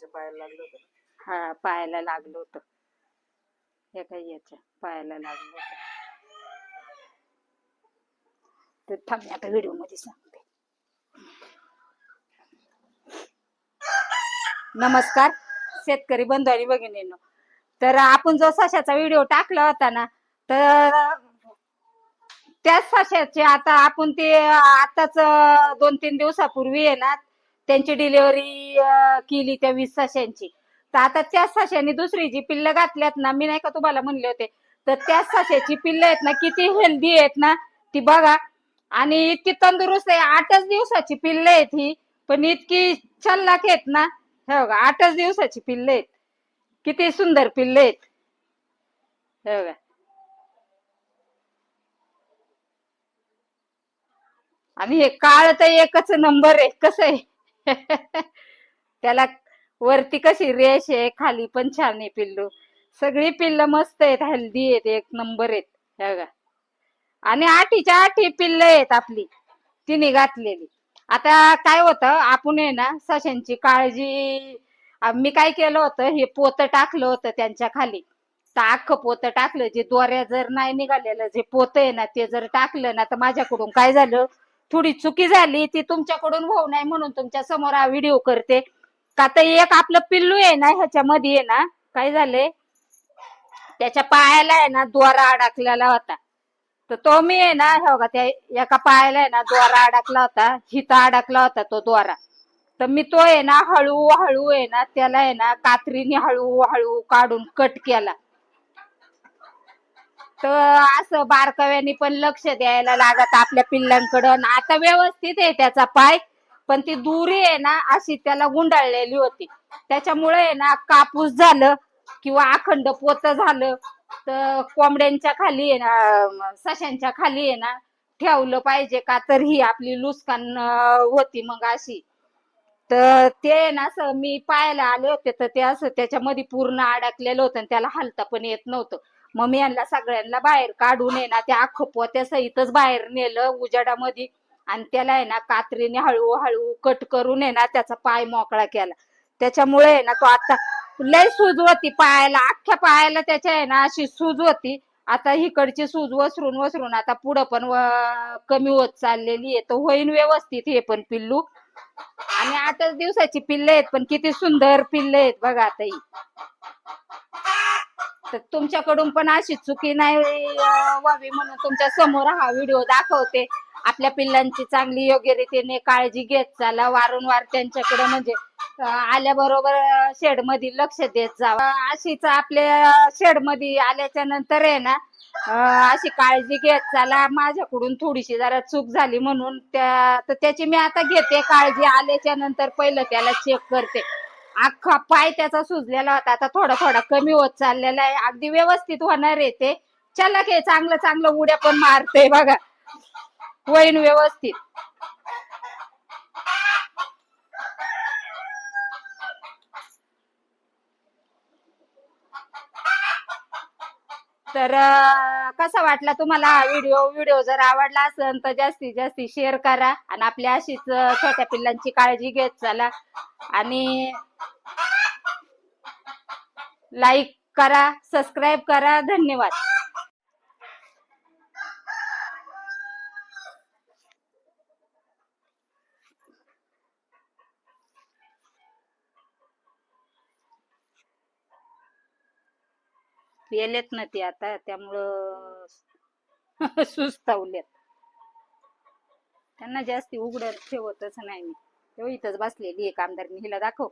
त्याच्या पायाला लागलं होतं हा पायाला लागलं होतं. हे काही याच्या पायाला लागलं होतं. तर थांब मी आता व्हिडिओमध्ये सांगते. नमस्कार शेतकरी बंधू आणि भगिनींनो. तर आपण जो सशाचा व्हिडिओ टाकला होता ना तर त्याच सशाचे आता आपण ते आताच दोन तीन दिवसापूर्वी आहे ना त्यांची डिलिव्हरी केली त्या वीस सशांची. तर आता त्याच सशाने दुसरी जी पिल्ल घातल्यात ना मी नाही का तुम्हाला म्हणले होते तर त्याच सशाची पिल्ल आहेत ना किती हेल्दी आहेत ना ती बघा. आणि इतकी तंदुरुस्त आहे आठच दिवसाची पिल्ल आहेत ही पण इतकी छल्लाक आहेत ना. हे बघा आठच दिवसाची पिल्ल आहेत. किती सुंदर पिल्ल आहेत. हे बघा. आणि हे काळ तर एकच नंबर आहे कसं आहे? त्याला वरती कशी रेश आहे खाली पण छान आहे पिल्लू. सगळी पिल्ल मस्त आहेत हेल्दी आहेत एक नंबर आहेत. ह्या आणि आठीच्या आठी पिल्ल आहेत आपली. तिने घातलेली. आता काय होतं आपण आहे ना सशांची काळजी मी काय केलं होतं हे पोतं टाकलं होतं त्यांच्या खाली. तर अख्खं पोतं टाकलं जे दोऱ्या जर नाही निघालेलं जे पोतं आहे ना ते जर टाकलं ना तर माझ्याकडून काय झालं? थोडी चुकी झाली ती तुमच्याकडून होऊ नये म्हणून तुमच्यासमोर हा व्हिडिओ करते. का तर एक आपलं पिल्लू आहे ना ह्याच्यामध्ये आहे ना काय झाले त्याच्या पायाला आहे ना द्वारा अडकलेला होता. तर तो मी आहे ना हो हे बघा त्या एका पायाला आहे ना द्वारा अडकला होता हिता अडकला होता तो द्वारा. तर मी तो आहे ना हळू हळू आहे ना त्याला आहे ना कात्रीने हळू हळू काढून कट केला. तर असं बारकाव्याने पण लक्ष द्यायला लागत आपल्या पिल्लांकडं. आता व्यवस्थित आहे त्याचा पाय पण ती दुरी आहे ना अशी त्याला गुंडाळलेली होती. त्याच्यामुळे आहे ना कापूस झालं किंवा अखंड पोत झालं तर कोंबड्यांच्या खाली आहे ना सशांच्या खाली आहे ना ठेवलं पाहिजे का तर ही आपली लुस्कान होती मग अशी. तर ते ना असं मी पाहायला आले होते तर ते असं त्याच्यामध्ये पूर्ण अडकलेलं होतं आणि त्याला हलता पण येत नव्हतं. मग मी यांना सगळ्यांना बाहेर काढून आहे ना त्या खपवत्या सहितच बाहेर नेलं उजाडामध्ये. आणि त्याला आहे ना कात्रीने हळूहळू कट करून आहे ना त्याचा पाय मोकळा केला. त्याच्यामुळे आहे ना तो आता लय सूज होती पायाला अख्ख्या पायाला त्याच्या आहे ना अशी सूज होती. आता हिकडची सूज वसरून वसरून आता पुढं पण कमी होत चाललेली आहे. तर होईन व्यवस्थित हे पण पिल्लू. आणि आठच दिवसाची पिल्ले आहेत पण किती सुंदर पिल्ले आहेत बघा आता ही तर तुमच्याकडून पण अशी चुकी नाही व्हावी म्हणून तुमच्यासमोर हा व्हिडिओ दाखवते. आपल्या पिल्लांची चांगली योग्य रीतीने काळजी घेत चाला. वारंवार त्यांच्याकडे म्हणजे आल्याबरोबर शेडमध्ये लक्ष देत जावा. अशीच आपल्या शेडमध्ये आल्याच्यानंतर आहे ना अशी काळजी घेत चाला. माझ्याकडून थोडीशी जरा चूक झाली म्हणून त्या तर त्याची मी आता घेते. काळजी आल्याच्यानंतर पहिलं त्याला चेक करते. अख्खा पाय त्याचा सुजलेला होता. आता थोडा थोडा कमी होत चाललेला आहे. अगदी व्यवस्थित होणार आहे ते. चला के चांगलं चांगलं उड्या पण मारते बघा. वैन व्यवस्थित. तर कसा वाटला तुम्हाला हा व्हिडिओ व्हिडिओ जर आवडला असेल तर जास्तीत जास्त शेअर करा आणि आपल्या अशीच छोट्या पिल्लांची काळजी घेत चला. आणि लाईक करा सबस्क्राईब करा. धन्यवाद. पेलेत ना ते आता त्यामुळं सुस्तावलेत. त्यांना जास्ती उघड ठेवतच नाही मी. तेव्हा इथंच बसलेली आहे कामदार हिला दाखव.